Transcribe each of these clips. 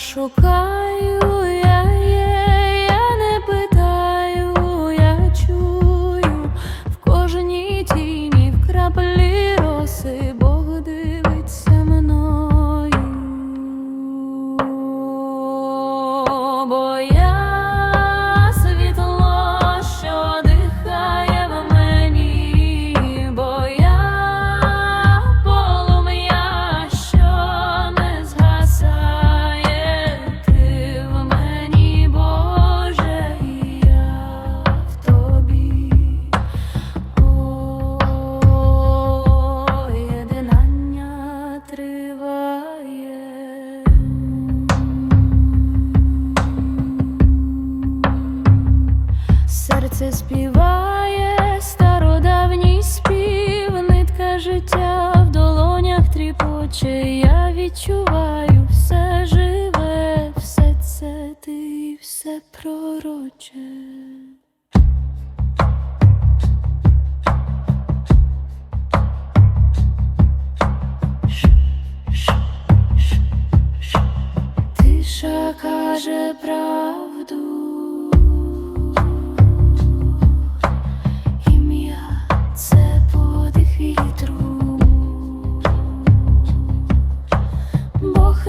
шукаю, тріпоче. Я відчуваю Бог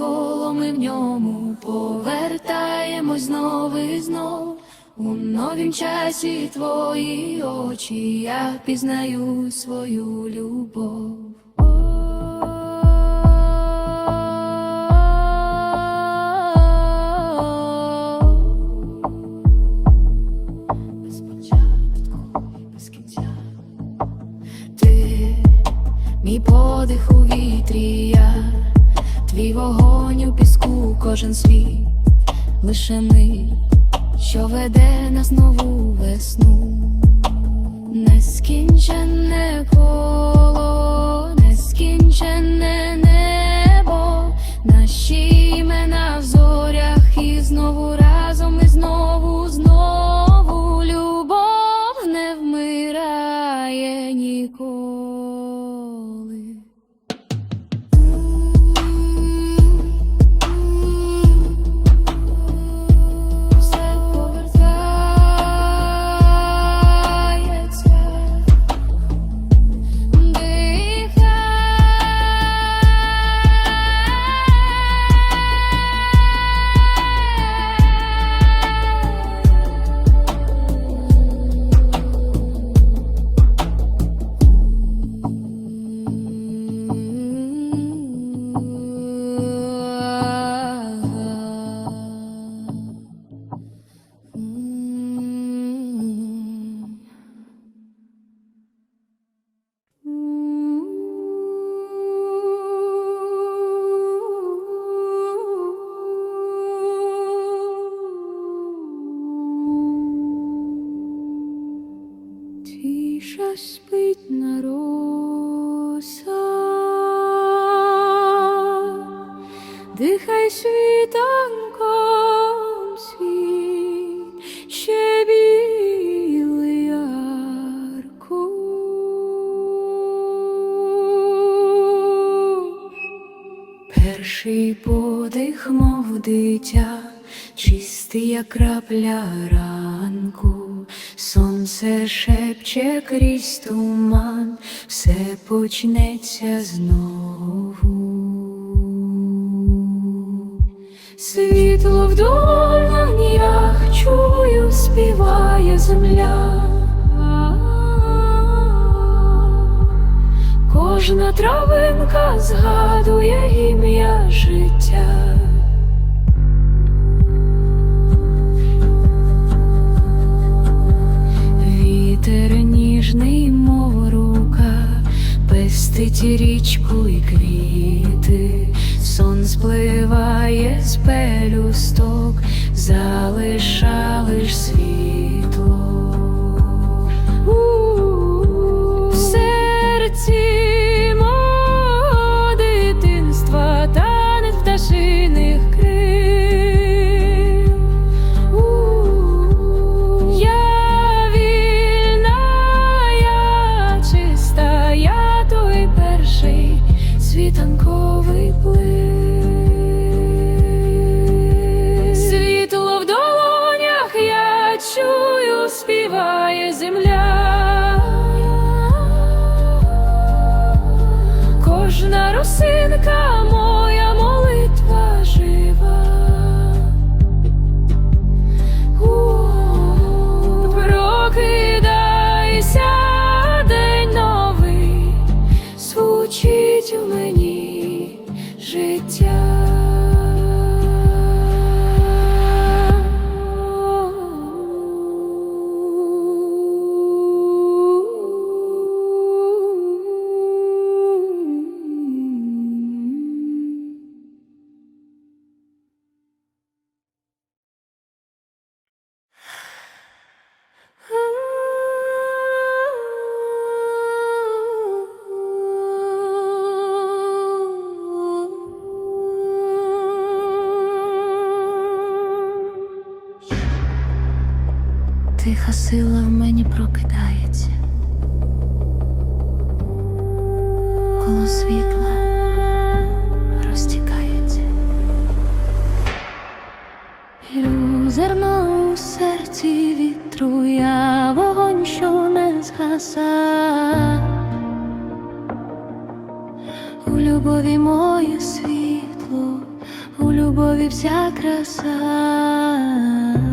коло ми в ньому повертаємось знов і знов. У новім часі твої очі я пізнаю свою любов. Ти мій подих у вітрі, я твій вогонь у піску, кожен світ, лише ми, що веде нас нову весну. Нескінченне коло, нескінченне небо, наші імена в зорях, і знову разом, і знову, знову любов не вмирає ніколи. Дихай світанком світ, ще білий ярко. Перший подих, мов дитя, чистий, як крапля ранку, сонце шепче крізь туман, все почнеться знову. Світло в долонях чую, співає земля. Кожна травинка згадує ім'я життя. Вітер ніжний, мов пестить річку і квіти, сон спливає з пелюсток, залишалиш світло. В серці світанковий плив. Звучить у мені життя. Тиха сила в мені прокидається коло світла розтікається, Грю у серці вітру я вогонь, що не згаса. У любові моє світло, у любові вся краса.